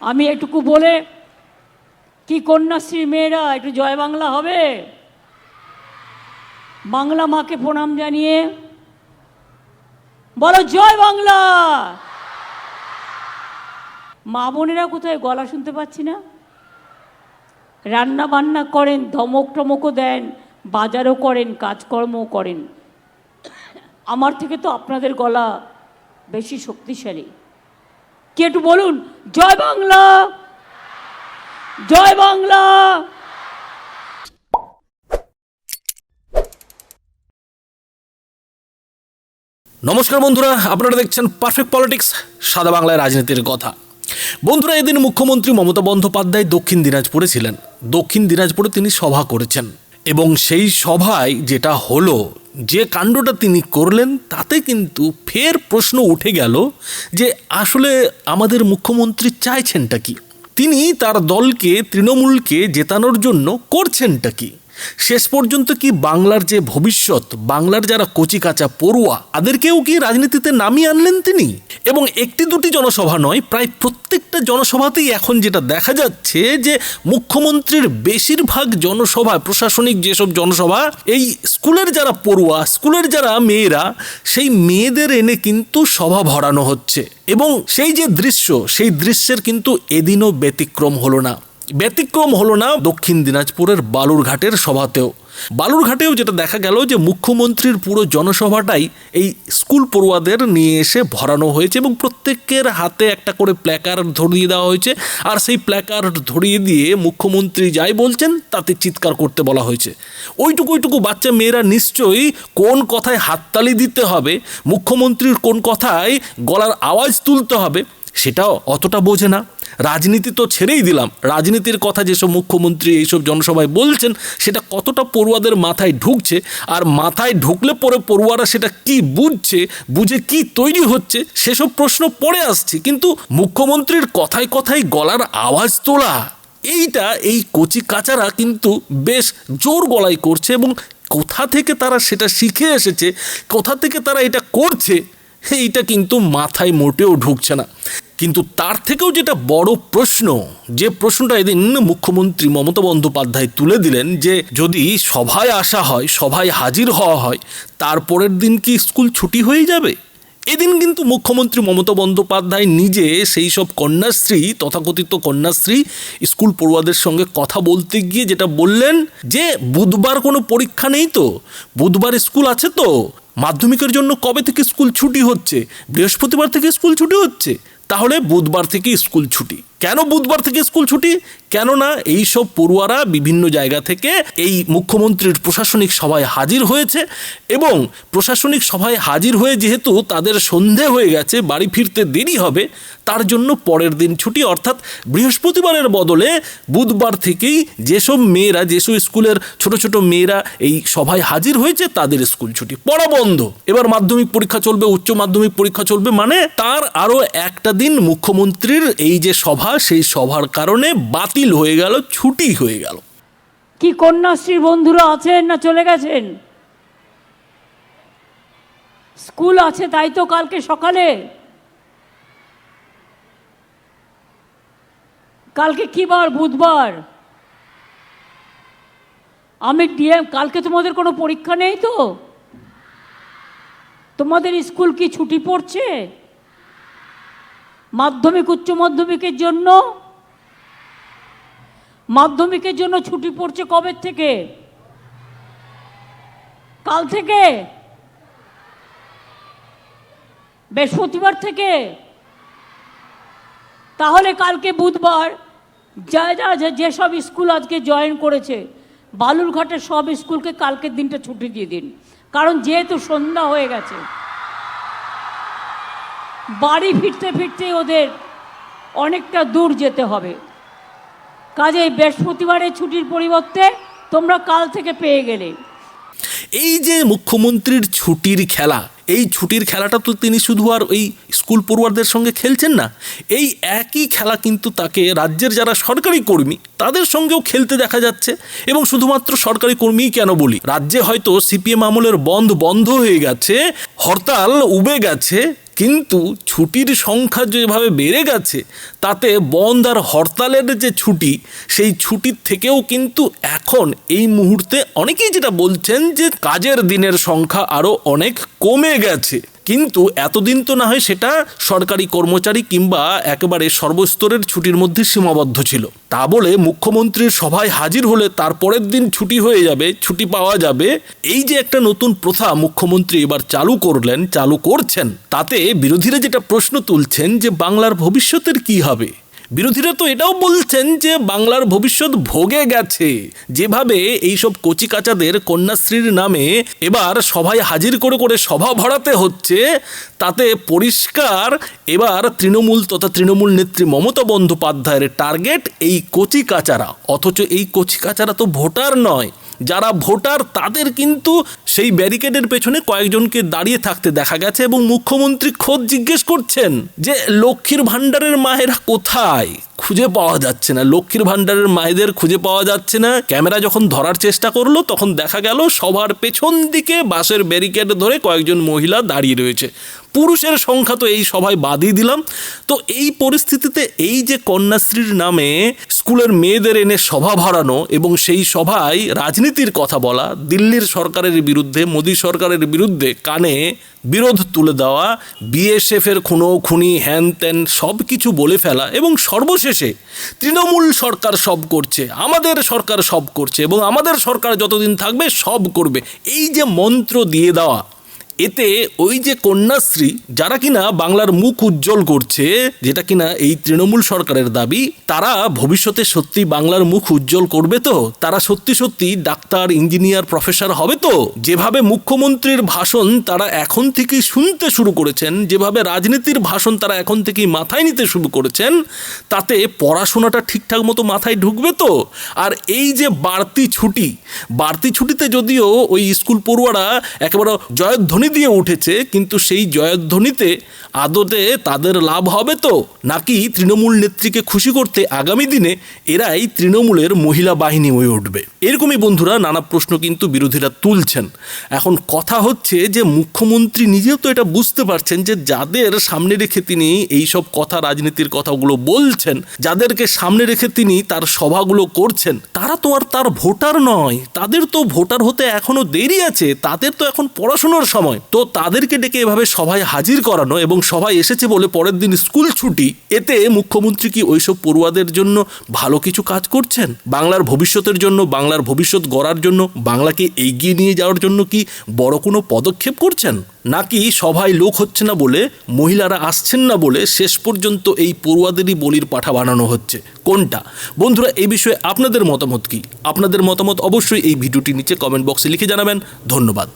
আমি এটুকু বলে কি কন্যাশ্রী মেয়েরা একটু জয় বাংলা হবে? বাংলা মাকে প্রণাম জানিয়ে বলো, জয় বাংলা! মা বোনেরা কোথায় গলা শুনতে পাচ্ছি না? রান্না বান্না করেন, ধমক টমকও দেন, বাজারও করেন, কাজকর্মও করেন। আমার থেকে তো আপনাদের গলা বেশি শক্তিশালী। কে একটু বলুন? জয় বাংলা! জয় বাংলা! নমস্কার বন্ধুরা, আপনারা দেখছেন পারফেক্ট পলিটিক্স সাদা বাংলায় রাজনীতির কথা। বন্ধুরা, এদিন মুখ্যমন্ত্রী মমতা বন্দ্যোপাধ্যায় দক্ষিণ দিনাজপুরে ছিলেন। দক্ষিণ দিনাজপুরে তিনি সভা করেছেন এবং সেই সভায় যেটা হলো, যে কাণ্ডটা তিনি করলেন, তাতে কিন্তু ফের প্রশ্ন উঠে গেল যে আসলে আমাদের মুখ্যমন্ত্রী চাইছেনটা কি? তিনি তার দলকে তৃণমূলকে জেতানোর জন্য করছেনটা কি? শেষ পর্যন্ত কি বাংলার যে ভবিষ্যৎ, বাংলার যারা কচিকাচা পড়ুয়া, তাদেরকেও কি রাজনীতিতে নামিয়ে আনলেন তিনি? এবং একটি দুটি জনসভা নয়, প্রায় প্রত্যেকটা জনসভাতেই এখন যেটা দেখা যাচ্ছে যে মুখ্যমন্ত্রীর বেশিরভাগ জনসভা, প্রশাসনিক যেসব জনসভা, এই স্কুলের যারা পড়ুয়া, স্কুলের যারা মেয়েরা, সেই মেয়েদের এনে কিন্তু সভা ভরানো হচ্ছে। এবং সেই যে দৃশ্য, সেই দৃশ্যের কিন্তু এদিনও ব্যতিক্রম হলো না। ব্যতিক্রম হলো না দক্ষিণ দিনাজপুরের বালুরঘাটের সভাতেও। বালুরঘাটেও যেটা দেখা গেল যে মুখ্যমন্ত্রীর পুরো জনসভাটাই এই স্কুল পড়ুয়াদের নিয়ে এসে ভরানো হয়েছে এবং প্রত্যেকের হাতে একটা করে প্ল্যাকার্ড ধরিয়ে দেওয়া হয়েছে। আর সেই প্ল্যাকার্ড ধরিয়ে দিয়ে মুখ্যমন্ত্রী যাই বলছেন, তাতে চিৎকার করতে বলা হয়েছে। ওইটুকু ওইটুকু বাচ্চা মেয়েরা নিশ্চয়ই কোন কথায় হাততালি দিতে হবে, মুখ্যমন্ত্রীর কোন কথায় গলার আওয়াজ তুলতে হবে, সেটাও অতটা বোঝে না। রাজনীতি তো ছেড়েই দিলাম। রাজনীতির কথা যেসব মুখ্যমন্ত্রী এইসব জনসভায় বলছেন, সেটা কতটা পড়ুয়াদের মাথায় ঢুকছে আর মাথায় ঢুকলে পরে পড়ুয়ারা সেটা কি বুঝছে, বুঝে কি তৈরি হচ্ছে, সেসব প্রশ্ন পড়ে আসছে। কিন্তু মুখ্যমন্ত্রীর কথায় কথায় গলার আওয়াজ তোলা, এইটা এই কচি কাচারা কিন্তু বেশ জোর গলায় করছে এবং কোথা থেকে তারা সেটা শিখে এসেছে, কোথা থেকে তারা এটা করছে এইটা কিন্তু মাথায় মোটেও ঢুকছে না। কিন্তু তার থেকেও যেটা বড় প্রশ্ন, যে প্রশ্নটা এদিন মুখ্যমন্ত্রী মমতা বন্দ্যোপাধ্যায় তুলে দিলেন যে যদি সভায় আসা হয়, সভায় হাজির হওয়া হয়, তারপরের দিন কি স্কুল ছুটি হয়ে যাবে? এদিন কিন্তু মুখ্যমন্ত্রী মমতা বন্দ্যোপাধ্যায় নিজে সেই সব কন্যাশ্রী, তথাকথিত কন্যাশ্রী স্কুল পড়ুয়াদের সঙ্গে কথা বলতে গিয়ে যেটা বললেন যে, বুধবার কোনো পরীক্ষা নেই তো? বুধবার স্কুল আছে তো? মাধ্যমিকের জন্য কবে থেকে স্কুল ছুটি হচ্ছে? বৃহস্পতিবার থেকে স্কুল ছুটি হচ্ছে? তাহলে বুধবার থেকে স্কুল ছুটি। কেন বুধবার থেকে স্কুল ছুটি? কেননা এই সব পড়ুয়ারা বিভিন্ন জায়গা থেকে এই মুখ্যমন্ত্রীর প্রশাসনিক সভায় হাজির হয়েছে এবং প্রশাসনিক সভায় হাজির হয়ে যেহেতু তাদের সন্ধে হয়ে গেছে, বাড়ি ফিরতে দেরি হবে, তার জন্য পরের দিন ছুটি। অর্থাৎ বৃহস্পতিবারের বদলে বুধবার থেকেই যেসব মেয়েরা, যেসব স্কুলের ছোট ছোট মেয়েরা এই সভায় হাজির হয়েছে, তাদের স্কুল ছুটি। পড়া বন্ধ। এবার মাধ্যমিক পরীক্ষা চলবে, উচ্চ মাধ্যমিক পরীক্ষা চলবে মানে তার আরও একটা দিন মুখ্যমন্ত্রীর এই যে সভা সেই সভার কারণে বাতিল হয়ে গেল, ছুটি হয়ে গেল। কি কন্যাশ্রীর বন্ধুরা আছেন না চলে গেছেন? স্কুল আছে, তাই তো কালকে সকালে। কালকে কি বার? বুধবার। আমি ডিএম, কালকে তোমাদের কোনো পরীক্ষা নেই তো? তোমাদের স্কুল কি ছুটি পড়ছে? মাধ্যমিক, উচ্চ মাধ্যমিকের জন্য? মাধ্যমিকের জন্য ছুটি পড়ছে কবে থেকে? কাল থেকে? বৃহস্পতিবার থেকে? তাহলে কালকে বুধবার যা যা যেসব স্কুল আজকে জয়েন করেছে, বালুরঘাটের সব স্কুলকে কালকের দিনটা ছুটি দিয়ে দিন। কারণ যেহেতু সন্ধ্যা হয়ে গেছে বাড়ি ফিরতে ফিরতে ওদের অনেকটা দূর যেতে হবে। কাজে বৃহস্পতিবারের ছুটির পরিবর্তে তোমরা কাল থেকে পেয়ে গেলে। এই যে মুখ্যমন্ত্রীর ছুটির খেলা, এই ছুটির খেলাটা তো তিনি শুধু আর ওই স্কুল পড়ুয়ারদের সঙ্গে খেলছেন না, এই একই খেলা কিন্তু তাকে রাজ্যের যারা সরকারি কর্মী, তাদের সঙ্গেও খেলতে দেখা যাচ্ছে এবং শুধুমাত্র সরকারি কর্মীই কেন বলি? রাজ্যে হয়তো সিপিএম আমলের বন্ধ বন্ধ হয়ে গেছে, হরতাল উবে গেছে কিন্তু ছুটির সংখ্যা যেভাবে বেড়ে গেছে, তাতে বন্ধ আর হরতালের যে ছুটি, সেই ছুটির থেকেও কিন্তু এখন এই মুহূর্তে অনেকেই যেটা বলছেন যে কাজের দিনের সংখ্যা আরও অনেক কমে গেছে। কিন্তু এতদিন তো না হয় সেটা সরকারি কর্মচারী কিংবা একেবারে সর্বস্তরের ছুটির মধ্যে সীমাবদ্ধ ছিল। তা বলে মুখ্যমন্ত্রীর সভায় হাজির হলে তার পরের দিন ছুটি হয়ে যাবে, ছুটি পাওয়া যাবে। এই যে একটা নতুন প্রথা মুখ্যমন্ত্রী এবার চালু করলেন, চালু করছেন, তাতে বিরোধীরা যেটা প্রশ্ন তুলছেন যে বাংলার ভবিষ্যতের কি হবে? বিরোধীরা তো এটাও বলছেন যে বাংলার ভবিষ্যৎ ভোগে গেছে। যেভাবে এইসব কচিকাচাদের কন্যাশ্রীর নামে এবার সভায় হাজির করে করে সভা ভরাতে হচ্ছে, তাতে পরিষ্কার এবার তৃণমূল তথা তৃণমূল নেত্রী মমতা বন্দ্যোপাধ্যায়ের টার্গেট এই কচিকাচারা। অথচ এই কচিকাচারা তো ভোটার নয়। যারা ভোটার তাদের কিন্তু সেই ব্যারিকেডের পেছনে কয়েকজনকে দাঁড়িয়ে থাকতে দেখা গেছে এবং মুখ্যমন্ত্রী খোদ জিজ্ঞেস করছেন যে লক্ষ্মীর ভাণ্ডারের মায়েরা কোথায়? খুঁজে পাওয়া যাচ্ছে না। লক্ষ্মীর ভাণ্ডারের মায়েদের খুঁজে পাওয়া যাচ্ছে না। ক্যামেরা যখন ধরার চেষ্টা করল, তখন দেখা গেল সবার পেছন দিকে বাসের ব্যারিকেড ধরে কয়েকজন মহিলা দাঁড়িয়ে রয়েছে। পুরুষের সংখ্যা তো এই সভায় বাদই দিলাম। তো এই পরিস্থিতিতে এই যে কন্যাশ্রীর নামে স্কুলের মেয়েদের এনে সভা ভরানো এবং সেই সভায় রাজনীতির কথা বলা, দিল্লির সরকারের বিরুদ্ধে, মোদী সরকারের বিরুদ্ধে কানে বিরোধ তুলে দেওয়া, বিএসএফের খুনো, খুনি, হ্যান ত্যান সব কিছু বলে ফেলা এবং সর্বশেষে তৃণমূল সরকার সব করছে, আমাদের সরকার সব করছে এবং আমাদের সরকার যতদিন থাকবে সব করবে। এই যে মন্ত্র দিয়ে দেওয়া এতে ওই যে কন্যাশ্রী, যারা কিনা বাংলার মুখ উজ্জ্বল করছে, যেটা কিনা এই তৃণমূল সরকারের দাবি, তারা ভবিষ্যতে সত্যি বাংলার মুখ উজ্জ্বল করবে তো? তারা সত্যি সত্যি ডাক্তার, ইঞ্জিনিয়ার, প্রফেসর হবে তো? যেভাবে মুখ্যমন্ত্রীর ভাষণ তারা এখন থেকেই শুনতে শুরু করেছেন, যেভাবে রাজনীতির ভাষণ তারা এখন থেকেই মাথায় নিতে শুরু করেছেন, তাতে পড়াশোনাটা ঠিকঠাক মতো মাথায় ঢুকবে তো? আর এই যে বাড়তি ছুটি, বাড়তি ছুটিতে যদিও ওই স্কুল পড়ুয়ারা একেবারে জয়ধ্বনি দিয়ে উঠেছে, কিন্তু সেই জয়ধ্বনিতে আদতে তাদের লাভ হবে তো? নাকি তৃণমূল নেত্রীকে খুশি করতে আগামী দিনে এরাই তৃণমূলের মহিলা বাহিনী হয়ে উঠবে? এরকমই বন্ধুরা নানা প্রশ্ন কিন্তু বিরোধীরা তুলছেন। এখন কথা হচ্ছে যে, মুখ্যমন্ত্রী নিজেও তো এটা বুঝতে পারছেন যে, যাদের সামনে রেখে তিনি এই সব কথা, রাজনীতির কথাগুলো বলছেন, যাদেরকে সামনে রেখে তিনি তার সভাগুলো করছেন, তারা তো আর তার ভোটার নয়। তাদের তো ভোটার হতে এখনও দেরি আছে, তাদের তো এখন পড়াশোনার সময়। তো তাদেরকে ডেকে এভাবে সভায় হাজির করানো এবং সভায় এসেছে বলে পরের দিন স্কুল ছুটি, এতে মুখ্যমন্ত্রী কি ওইসব পড়ুয়াদের জন্য ভালো কিছু কাজ করছেন? বাংলার ভবিষ্যতের জন্য, বাংলার ভবিষ্যৎ গড়ার জন্য, বাংলাকে এগিয়ে নিয়ে যাওয়ার জন্য কি বড় কোনো পদক্ষেপ করছেন? নাকি সভায় লোক হচ্ছে না বলে, মহিলারা আসছেন না বলে শেষ পর্যন্ত এই পড়ুয়াদেরই বলির পাঠা বানানো হচ্ছে? কোনটা? বন্ধুরা, এই বিষয়ে আপনাদের মতামত কি? আপনাদের মতামত অবশ্যই এই ভিডিওটি নিচে কমেন্ট বক্সে লিখে জানাবেন। ধন্যবাদ।